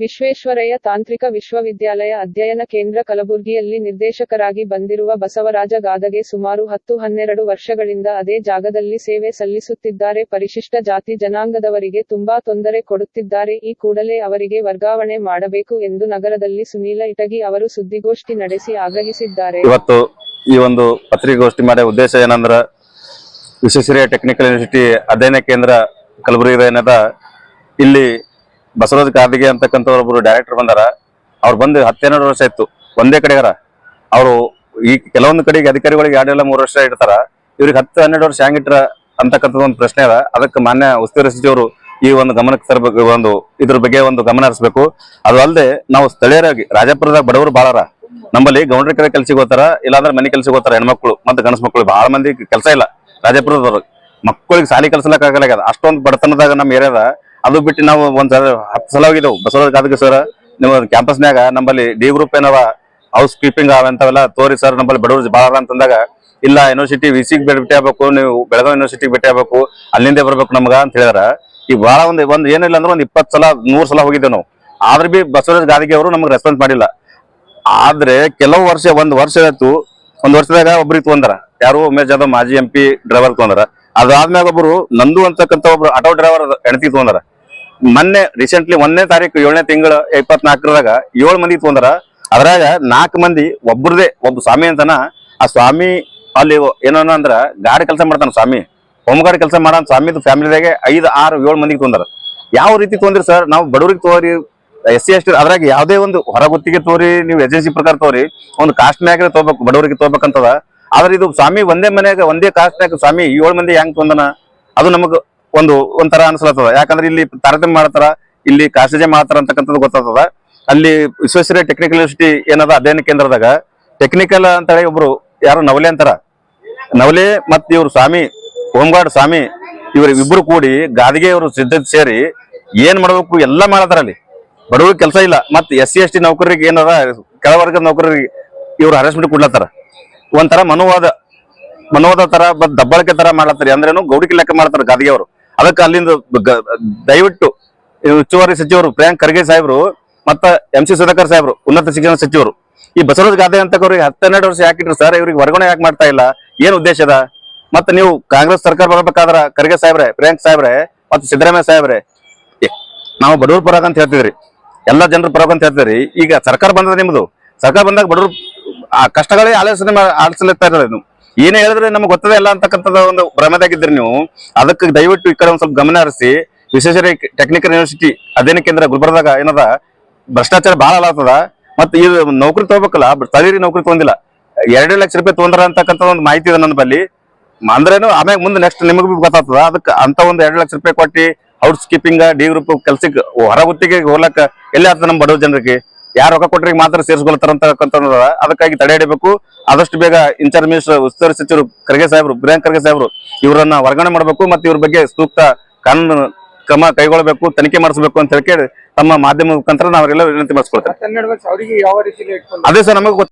ವಿಶ್ವೇಶ್ವರಯ್ಯ ತಾಂತ್ರಿಕ ವಿಶ್ವವಿದ್ಯಾಲಯ ಅಧ್ಯಯನ ಕೇಂದ್ರ ಕಲಬುರ್ಗಿಯಲ್ಲಿ ನಿರ್ದೇಶಕರಾಗಿ ಬಂದಿರುವ ಬಸವರಾಜ ಗಾದಗೆ ಸುಮಾರು ಹತ್ತು ಹನ್ನೆರಡು ವರ್ಷಗಳಿಂದ ಅದೇ ಜಾಗದಲ್ಲಿ ಸೇವೆ ಸಲ್ಲಿಸುತ್ತಿದ್ದಾರೆ. ಪರಿಶಿಷ್ಟ ಜಾತಿ ಜನಾಂಗದವರಿಗೆ ತುಂಬಾ ತೊಂದರೆ ಕೊಡುತ್ತಿದ್ದಾರೆ. ಈ ಕೂಡಲೇ ಅವರಿಗೆ ವರ್ಗಾವಣೆ ಮಾಡಬೇಕು ಎಂದು ನಗರದಲ್ಲಿ ಸುನೀಲ ಇಟಗಿ ಅವರು ಸುದ್ದಿಗೋಷ್ಠಿ ನಡೆಸಿ ಆಗ್ರಹಿಸಿದ್ದಾರೆ. ಇವತ್ತು ಈ ಒಂದು ಪತ್ರಿಕಾಗೋಷ್ಠಿ ಮಾಡೋ ಉದ್ದೇಶ ಏನಂದ್ರ ವಿಶ್ವೇಶ್ವರಯ್ಯ ಟೆಕ್ನಿಕಲ್ ಯೂನಿವರ್ಸಿಟಿ ಅಧ್ಯಯನ ಕೇಂದ್ರ ಕಲಬುರಗಿ ಇಲ್ಲಿ ಬಸವರಾಜ್ ಕಾರ್ದಿಗೆ ಅಂತಕ್ಕಂಥವ್ರು ಒಬ್ಬರು ಡೈರೆಕ್ಟರ್ ಬಂದಾರ. ಅವ್ರು ಬಂದು ಹತ್ತೆರಡು ವರ್ಷ ಇತ್ತು ಒಂದೇ ಕಡೆಗಾರ. ಅವರು ಈ ಕೆಲವೊಂದು ಕಡೆಗೆ ಅಧಿಕಾರಿಗಳಿಗೆ ಎರಡೆಲ್ಲ ಮೂರು ವರ್ಷ ಇಡ್ತಾರ. ಇವ್ರಿಗೆ ಹತ್ತು, ಹನ್ನೆರಡು ವರ್ಷ ಹೆಂಗಿಟ್ರ ಅಂತಕ್ಕಂಥದ್ದು ಒಂದು ಪ್ರಶ್ನೆ ಅದ. ಅದಕ್ಕೆ ಮಾನ್ಯ ಉಸ್ತುವಾರಿ ಸಚಿವರು ಈ ಒಂದು ಗಮನಕ್ಕೆ ತರಬೇಕು ಒಂದು ಇದ್ರ ಬಗ್ಗೆ ಒಂದು ಗಮನ ಹರಿಸಬೇಕು. ಅದು ಅಲ್ಲದೆ ನಾವು ಸ್ಥಳೀಯರಾಗಿ ರಾಜಾಪುರದಾಗ ಬಡವರು ಬಾಳಾರ. ನಮ್ಮಲ್ಲಿ ಗೌಂಡ್ರಿ ಕಡೆ ಕೆಲ್ಸಕ್ಕೆ ಹೋಗ್ತಾರ, ಇಲ್ಲಾಂದ್ರೆ ಮನೆ ಕೆಲ್ಸಕ್ಕೆ ಹೋಗ್ತಾರ ಹೆಣ್ಮಕ್ಳು ಮತ್ತೆ ಗಣಸ ಮಕ್ಕಳು ಬಹಳ ಮಂದಿ ಕೆಲಸ ಇಲ್ಲ ರಾಜಾಪುರದವ್ರು. ಮಕ್ಕಳಿಗೆ ಸಾಲಿ ಕಲ್ಸಲಕ್ ಆಗಲ್ಲ ಅಷ್ಟೊಂದು ಬಡತನದಾಗ ನಮ್ಮ ಏರಿಯಾದ ಅದು ಬಿಟ್ಟು ನಾವು ಒಂದ್ ಸಲ ಹತ್ತು ಸಲ ಹೋಗಿದ್ದೆವು. ಬಸವರಾಜ್ ಗಾದಗೆ ಸರ್, ನಿಮ್ಮ ಕ್ಯಾಂಪಸ್ನ್ಯಾಗ ನಮ್ಮಲ್ಲಿ ಡಿ ಗ್ರೂಪ್ ಏನವ ಹೌಸ್ ಕೀಪಿಂಗ್ ಅವಂತವೆಲ್ಲ ತೋರಿ ಸರ್, ನಮ್ಮಲ್ಲಿ ಬಡವರು ಬಾಳ ಅಂತಂದಾಗ, ಇಲ್ಲ ಯೂನಿವರ್ಸಿಟಿ ವಿ ಸಿಗ್ ಭೇಟಿ ಆಗ್ಬೇಕು, ನೀವು ಬೆಳಗಾವಿ ಯೂನಿವರ್ಸಿಟಿಗೆ ಭೇಟಿ ಆಗ್ಬೇಕು, ಅಲ್ಲಿಂದ ಬರ್ಬೇಕು ನಮ್ಗ ಅಂತ ಹೇಳಿದಾರ ಈ ಬಹಳ ಒಂದು, ಒಂದ್ ಏನಿಲ್ಲ ಅಂದ್ರೆ ಒಂದ್ ಇಪ್ಪತ್ ಸಲ, ನೂರ್ ಸಲ ಹೋಗಿದ್ದೇವೆ ನಾವು. ಆದ್ರೆ ಬಿ ಬಸವರಾಜ್ ಗಾದಿಗೆ ಅವರು ನಮ್ಗೆ ರೆಸ್ಪಾನ್ಸ್ ಮಾಡಿಲ್ಲ. ಆದ್ರೆ ಕೆಲವು ವರ್ಷ, ಒಂದ್ ವರ್ಷ ಆಯ್ತು, ಒಂದ್ ವರ್ಷದಾಗ ಒಬ್ರಿಗೆ ತೊಂದರ ಯಾರು ಉಮೇಶ್ ಜಾಧವ್, ಮಾಜಿ ಎಂ ಪಿ ಡ್ರೈವರ್ ತೊಂದರ ಅದಾದ್ಮ್ಯಾಗ ಒಬ್ರು ನಂದು ಅಂತಕ್ಕಂತ ಒಬ್ರು ಆಟೋ ಡ್ರೈವರ್ ಹೆಣತಿ ತೊಂದರ ಮೊನ್ನೆ ರೀಸೆಂಟ್ಲಿ ಒಂದನೇ ತಾರೀಕು ಏಳನೇ ತಿಂಗಳ ಇಪ್ಪತ್ನಾಲ್ಕರದಾಗ ಏಳು ಮಂದಿ ತೊಂದರ ಅದ್ರಾಗ ನಾಲ್ಕು ಮಂದಿ ಒಬ್ರದೇ ಒಬ್ಬ ಸ್ವಾಮಿ ಅಂತನ, ಆ ಸ್ವಾಮಿ ಅಲ್ಲಿ ಏನೋ ಅಂದ್ರ ಗಾಡಿ ಕೆಲಸ ಮಾಡ್ತಾನ ಸ್ವಾಮಿ. ಹೋಮ್ಗಾರ್ಡ್ ಕೆಲಸ ಮಾಡೋ ಸ್ವಾಮಿದು ಫ್ಯಾಮಿಲಿದಾಗೆ ಐದು, ಆರು, ಏಳು ಮಂದಿಗೆ ತೊಂದರ ಯಾವ ರೀತಿ ತೊಂದ್ರಿ ಸರ್? ನಾವು ಬಡವರಿಗೆ ತೋರಿ ಎಸ್ ಸಿ, ಎಸ್ ಅದ್ರಾಗ ಯಾವುದೇ ಒಂದು ಹೊರಗುತ್ತಿಗೆ ತೋರಿ ನೀವು ಏಜೆನ್ಸಿ ಪ್ರಕಾರ ತೋರಿ ಒಂದು ಕಾಸ್ಟ್ ಮ್ಯಾಗ ತಗೋಬೇಕು, ಬಡವರಿಗೆ ತಗೋಬೇಕಂತದ. ಆದ್ರೆ ಇದು ಸ್ವಾಮಿ ಒಂದೇ ಮನೆಯಾಗ, ಒಂದೇ ಕಾಸ್ಟ್ನಾಗ ಸ್ವಾಮಿ ಏಳು ಮಂದಿ ಹೆಂಗ್ ತೊಂದನ? ಅದು ನಮಗ್ ಒಂದು, ಒಂಥರ ಅನ್ಸಲತ್ತದ. ಯಾಕಂದ್ರೆ ಇಲ್ಲಿ ತಾರತಮ್ಯ ಮಾಡ್ತಾರ, ಇಲ್ಲಿ ಕಾಸಜೆ ಮಾಡ್ತಾರ ಅಂತಕ್ಕಂಥದ್ದು ಗೊತ್ತಾಗ್ತದ. ಅಲ್ಲಿ ವಿಶ್ವೇಶ್ವರಯ್ಯ ಟೆಕ್ನಿಕಲ್ ಯೂನಿವರ್ಸಿಟಿ ಏನದ, ಅಧ್ಯಯನ ಕೇಂದ್ರದಾಗ ಟೆಕ್ನಿಕಲ್ ಅಂತ ಹೇಳಿ ಒಬ್ರು ಯಾರು ನವಲೆ ಅಂತಾರ. ನವಲೆ ಮತ್ ಇವ್ರು ಸ್ವಾಮಿ ಹೋಮ್ಗಾರ್ಡ್ ಸ್ವಾಮಿ, ಇವ್ರ ಇಬ್ರು ಕೂಡಿ ಗಾದಿಗೆ ಇವರು ಸಿದ್ಧತೆ ಸೇರಿ ಏನ್ ಮಾಡ್ಬೇಕು ಎಲ್ಲಾ ಮಾಡತಾರ ಅಲ್ಲಿ. ಬಡವ್ರಿಗೆ ಕೆಲಸ ಇಲ್ಲ. ಮತ್ ಎಸ್ ಸಿ ಎಸ್ ಟಿ ನೌಕರರಿಗೆ ಏನದ, ಕೆಳವರ್ಗದ ನೌಕರರಿಗೆ ಇವ್ರು ಹರಾಸ್ಮೆಂಟ್ ಕೊಡ್ಲತ್ತಾರ. ಒಂಥರ ಮನೋವಾದ ಮನೋವಾದ ತರ ದಬ್ಬಳಿಕೆ ತರ ಮಾಡ್ಲತ್ತಾರ. ಅಂದ್ರೇನು ಗೌಡಿಕೆ ಲೆಕ್ಕ ಮಾಡ್ತಾರ ಗಾದಿಗೆ ಅವರು. ಅದಕ್ಕೆ ಅಲ್ಲಿಂದ ದಯವಿಟ್ಟು ಉಸ್ತುವಾರಿ ಸಚಿವರು ಪ್ರಿಯಾಂಕ್ ಖರ್ಗೆ ಸಾಹೇಬ್ರು ಮತ್ತ ಎಂ ಸಿ ಸುಧಾಕರ್ ಸಾಹೇಬ್ರು, ಉನ್ನತ ಶಿಕ್ಷಣ ಸಚಿವರು. ಈ ಬಸವರಾಜ ಗಾದೆ ಅಂತವ್ರಿಗೆ ಹತ್ತೆರಡು ವರ್ಷ ಯಾಕಿಟ್ರು ಸರ್ ಇವ್ರಿಗೆ ವರ್ಗಾವಣೆ ಯಾಕೆ ಮಾಡ್ತಾ ಇಲ್ಲ? ಏನ್ ಉದ್ದೇಶ ಅದ? ಮತ್ತೆ ನೀವು ಕಾಂಗ್ರೆಸ್ ಸರ್ಕಾರ ಬರಬೇಕಾದ್ರ ಖರ್ಗೆ ಸಾಹೇಬ್ರೆ, ಪ್ರಿಯಾಂಕ್ ಸಾಹೇಬ್ರೆ, ಮತ್ತೆ ಸಿದ್ದರಾಮಯ್ಯ ಸಾಹೇಬ್ರೆ ನಾವು ಬಡವ್ರ ಪರಾಗ ಅಂತ ಹೇಳ್ತಿದ್ರಿ. ಎಲ್ಲಾ ಜನರು ಪರಾಗ ಅಂತ ಹೇಳ್ತಿದ್ರಿ. ಈಗ ಸರ್ಕಾರ ಬಂದದ ನಿಮ್ದು. ಸರ್ಕಾರ ಬಂದಾಗ ಬಡವ್ರು ಆ ಕಷ್ಟಗಳೇ ಆಲೋಚನೆ ಇರೋದು ನೀವು. ಏನೇ ಹೇಳಿದ್ರೆ ನಮ್ಗೆ ಗೊತ್ತದೇ ಇಲ್ಲ ಅಂತಕ್ಕಂಥದ್ದು ಒಂದು ಭ್ರಮದಾಗಿದ್ರಿ ನೀವು. ಅದಕ್ಕೆ ದಯವಿಟ್ಟು ಈ ಕಡೆ ಒಂದ್ ಸ್ವಲ್ಪ ಗಮನ ಹರಿಸಿ. ವಿಶ್ವೇಶ್ವರ ಟೆಕ್ನಿಕಲ್ ಯೂನಿವರ್ಸಿಟಿ ಅಧ್ಯಯನ ಕೇಂದ್ರ ಗುಲ್ಬರ್ದಾಗ ಏನದ? ಭ್ರಷ್ಟಾಚಾರ ಬಹಳ ಆಗ್ತದ ಮತ್ತೆ ಇದು ನೌಕರಿ ತಗೋಬೇಕಲ್ಲ ಸ್ಥಳೀಯರಿಗೆ ನೌಕರಿ ತಗೊಂಡಿಲ್ಲ. ಎರಡು ಲಕ್ಷ ರೂಪಾಯಿ ತೊಂದ್ರ ಅಂತಕ್ಕಂಥ ಒಂದು ಮಾಹಿತಿ ಇದೆ ನನ್ನ ಬಲ್ಲಿ. ಅಂದ್ರೇನು ಆಮ್ಯಾಗ ಮುಂದೆ ನೆಕ್ಸ್ಟ್ ನಿಮಗೂ ಗೊತ್ತಾಗ್ತದ. ಅದಕ್ಕೆ ಅಂತ ಒಂದು ಎರಡು ಲಕ್ಷ ರೂಪಾಯಿ ಕೊಟ್ಟಿ ಕೀಪಿಂಗ್ ಡಿ ಗ್ರೂಪ್ ಕೆಲ್ಸಕ್ಕೆ ಹೊರಗುತ್ತಿಗೆ ಹೋಗ್ಲಕ್ಕ ಎಲ್ಲಿ ಆಗ್ತದೆ ನಮ್ಮ ಬಡವ ಜನರಿಗೆ? ಯಾರು ರೊಕ್ಕ ಕೊಟ್ಟರೆ ಮಾತ್ರ ಸೇರಿಸ್ಕೊಳ್ತಾರ ಅಂತಕ್ಕಂಥದ್ದು ಅದ. ಅದಕ್ಕಾಗಿ ತಡೆ ಹಿಡಿಬೇಕು ಆದಷ್ಟು ಬೇಗ ಇನ್ಚಾರ್ಜ್ ಮಿನಿಸ್ಟರ್ ಉಸ್ತುವಾರಿ ಸಚಿವರು ಖರ್ಗೆ ಸಾಹೇಬರು ಪ್ರಿಯಾಂಕ್ ಖರ್ಗೆ ಸಾಹೇಬರು ಇವರನ್ನ ವರ್ಗಾವಣೆ ಮಾಡಬೇಕು ಮತ್ತೆ ಇವ್ರ ಬಗ್ಗೆ ಸೂಕ್ತ ಕಾನೂನು ಕ್ರಮ ಕೈಗೊಳ್ಳಬೇಕು ತನಿಖೆ ಮಾಡಿಸಬೇಕು ಅಂತ ಹೇಳಿ ತಮ್ಮ ಮಾಧ್ಯಮ ಮುಖಾಂತರ ನಾವೆಲ್ಲ ವಿನಂತಿ ಮಾಡಿಸ್ಕೊಳ್ತೇವೆ ಅದೇ ಸರ್ ನಮಗೆ